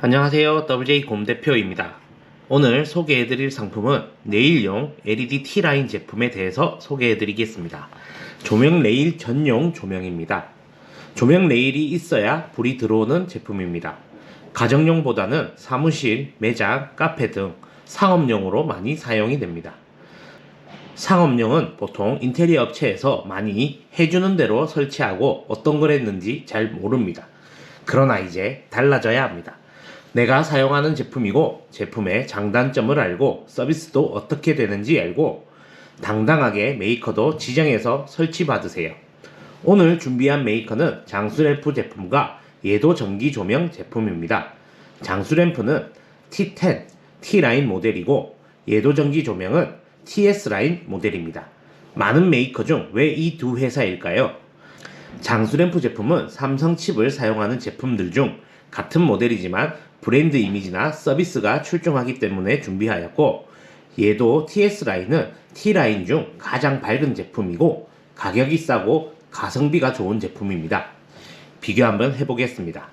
안녕하세요. WJ 곰 대표입니다. 오늘 소개해드릴 상품은 내일용 LED T라인 제품에 대해서 소개해드리겠습니다. 조명 레일 전용 조명입니다. 조명 레일이 있어야 불이 들어오는 제품입니다. 가정용보다는 사무실, 매장, 카페 등 상업용으로 많이 사용이 됩니다. 상업용은 보통 인테리어 업체에서 많이 해주는 대로 설치하고 어떤 걸 했는지 잘 모릅니다. 그러나 이제 달라져야 합니다. 내가 사용하는 제품이고 제품의 장단점을 알고 서비스도 어떻게 되는지 알고 당당하게 메이커도 지정해서 설치 받으세요. 오늘 준비한 메이커는 장수램프 제품과 예도 전기 조명 제품입니다. 장수램프는 T10, T라인 모델이고 예도 전기 조명은 TS라인 모델입니다. 많은 메이커 중 왜 이 두 회사일까요? 장수램프 제품은 삼성 칩을 사용하는 제품들 중 같은 모델이지만 브랜드 이미지나 서비스가 출중하기 때문에 준비하였고 얘도 TS 라인은 T 라인 중 가장 밝은 제품이고 가격이 싸고 가성비가 좋은 제품입니다. 비교 한번 해보겠습니다.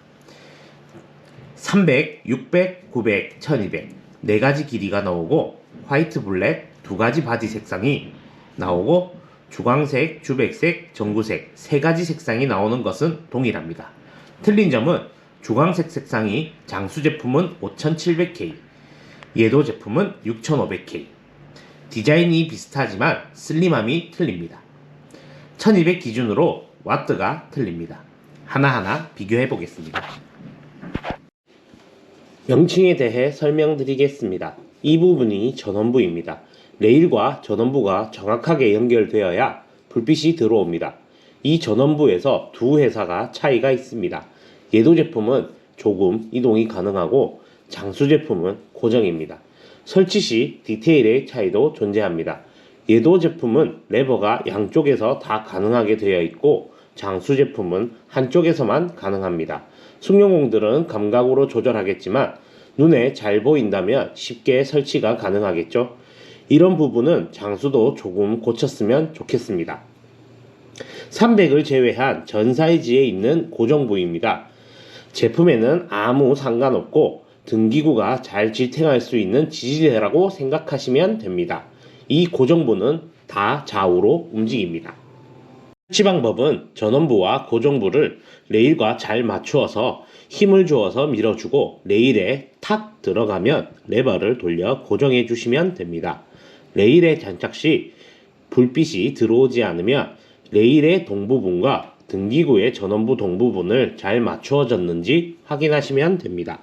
300, 600, 900, 1200 네 가지 길이가 나오고 화이트 블랙 두 가지 바디 색상이 나오고 주광색, 주백색, 전구색 세 가지 색상이 나오는 것은 동일합니다. 틀린 점은 주광색 색상이 장수 제품은 5700K, 예도 제품은 6500K. 디자인이 비슷하지만 슬림함이 틀립니다. 1200 기준으로 와트가 틀립니다. 하나하나 비교해 보겠습니다. 명칭에 대해 설명드리겠습니다. 이 부분이 전원부입니다. 레일과 전원부가 정확하게 연결되어야 불빛이 들어옵니다. 이 전원부에서 두 회사가 차이가 있습니다. 예도 제품은 조금 이동이 가능하고 장수 제품은 고정입니다. 설치 시 디테일의 차이도 존재합니다. 예도 제품은 레버가 양쪽에서 다 가능하게 되어 있고 장수 제품은 한쪽에서만 가능합니다. 숙련공들은 감각으로 조절하겠지만 눈에 잘 보인다면 쉽게 설치가 가능하겠죠. 이런 부분은 장수도 조금 고쳤으면 좋겠습니다. 300을 제외한 전 사이즈에 있는 고정 부위입니다. 제품에는 아무 상관없고 등기구가 잘 지탱할 수 있는 지지대라고 생각하시면 됩니다. 이 고정부는 다 좌우로 움직입니다. 설치 방법은 전원부와 고정부를 레일과 잘 맞추어서 힘을 주어서 밀어주고 레일에 탁 들어가면 레버를 돌려 고정해 주시면 됩니다. 레일에 장착 시 불빛이 들어오지 않으면 레일의 동부분과 등기구의 전원부 동부분을 잘 맞추어졌는지 확인하시면 됩니다.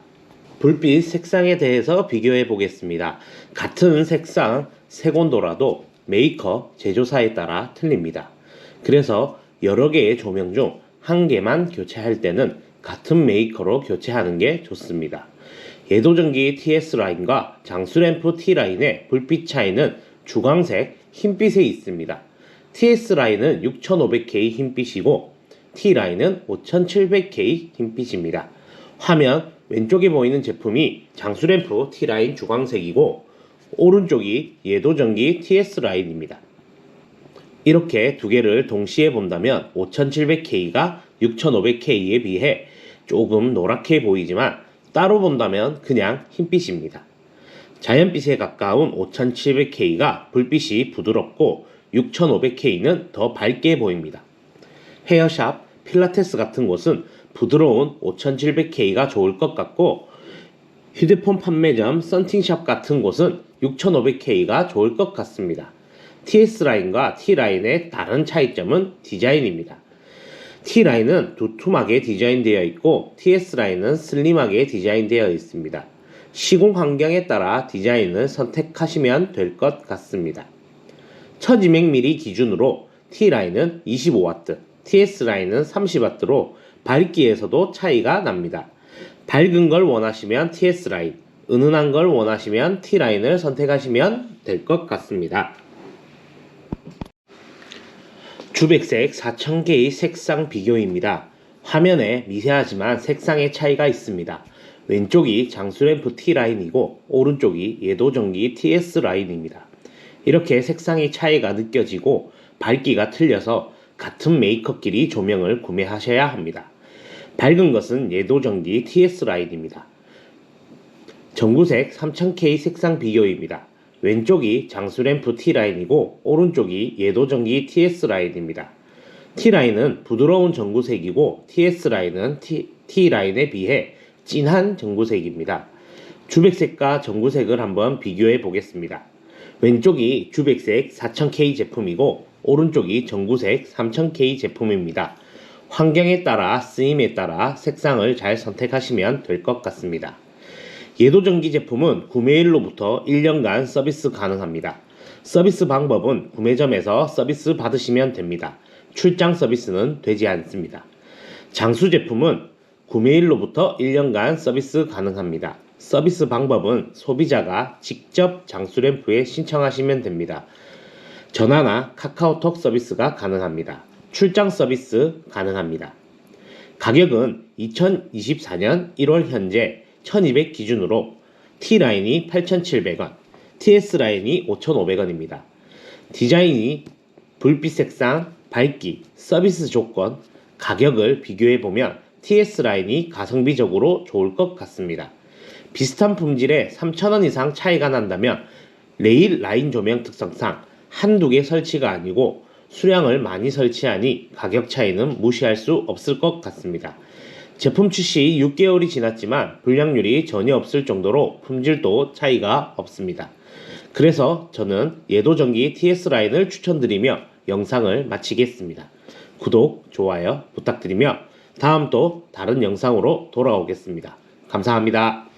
불빛 색상에 대해서 비교해 보겠습니다. 같은 색상 색온도라도 메이커 제조사에 따라 틀립니다. 그래서 여러 개의 조명 중 한 개만 교체할 때는 같은 메이커로 교체하는 게 좋습니다. 예도전기 TS 라인과 장수램프 T 라인의 불빛 차이는 주광색 흰빛에 있습니다. TS 라인은 6500K 흰빛이고 T 라인은 5700K 흰빛입니다. 화면 왼쪽에 보이는 제품이 장수램프 T 라인 주광색이고 오른쪽이 예도전기 TS 라인입니다. 이렇게 두 개를 동시에 본다면 5700K가 6500K에 비해 조금 노랗게 보이지만 따로 본다면 그냥 흰빛입니다. 자연빛에 가까운 5700K가 불빛이 부드럽고 6500K는 더 밝게 보입니다. 헤어샵, 필라테스 같은 곳은 부드러운 5700K가 좋을 것 같고 휴대폰 판매점, 썬팅샵 같은 곳은 6500K가 좋을 것 같습니다. TS 라인과 T 라인의 다른 차이점은 디자인입니다. T 라인은 두툼하게 디자인되어 있고 TS 라인은 슬림하게 디자인되어 있습니다. 시공 환경에 따라 디자인을 선택하시면 될 것 같습니다. 1200mm 기준으로 T 라인은 25W, TS 라인은 30W로 밝기에서도 차이가 납니다. 밝은 걸 원하시면 TS 라인, 은은한 걸 원하시면 T 라인을 선택하시면 될 것 같습니다. 주백색 4000개의 색상 비교입니다. 화면에 미세하지만 색상의 차이가 있습니다. 왼쪽이 장수램프 T 라인이고 오른쪽이 예도전기 TS 라인입니다. 이렇게 색상의 차이가 느껴지고 밝기가 틀려서 같은 메이커끼리 조명을 구매하셔야 합니다. 밝은 것은 예도전기 TS 라인입니다. 전구색 3000K 색상 비교입니다. 왼쪽이 장수램프 T라인이고 오른쪽이 예도전기 TS라인입니다. T라인은 부드러운 전구색이고 TS라인은 T라인에 비해 진한 전구색입니다. 주백색과 전구색을 한번 비교해 보겠습니다. 왼쪽이 주백색 4000K 제품이고 오른쪽이 전구색 3000K 제품입니다. 환경에 따라 쓰임에 따라 색상을 잘 선택하시면 될 것 같습니다. 예도전기 제품은 구매일로부터 1년간 서비스 가능합니다. 서비스 방법은 구매점에서 서비스 받으시면 됩니다. 출장 서비스는 되지 않습니다. 장수 제품은 구매일로부터 1년간 서비스 가능합니다. 서비스 방법은 소비자가 직접 장수램프에 신청하시면 됩니다. 전화나 카카오톡 서비스가 가능합니다. 출장 서비스 가능합니다. 가격은 2024년 1월 현재 1200 기준으로 T라인이 8,700원, TS라인이 5,500원입니다. 디자인이 불빛 색상, 밝기, 서비스 조건, 가격을 비교해 보면 TS라인이 가성비적으로 좋을 것 같습니다. 비슷한 품질에 3,000원 이상 차이가 난다면 레일 라인 조명 특성상 한두 개 설치가 아니고 수량을 많이 설치하니 가격 차이는 무시할 수 없을 것 같습니다. 제품 출시 6개월이 지났지만 불량률이 전혀 없을 정도로 품질도 차이가 없습니다. 그래서 저는 예도전기 TS 라인을 추천드리며 영상을 마치겠습니다. 구독, 좋아요 부탁드리며 다음 또 다른 영상으로 돌아오겠습니다. 감사합니다.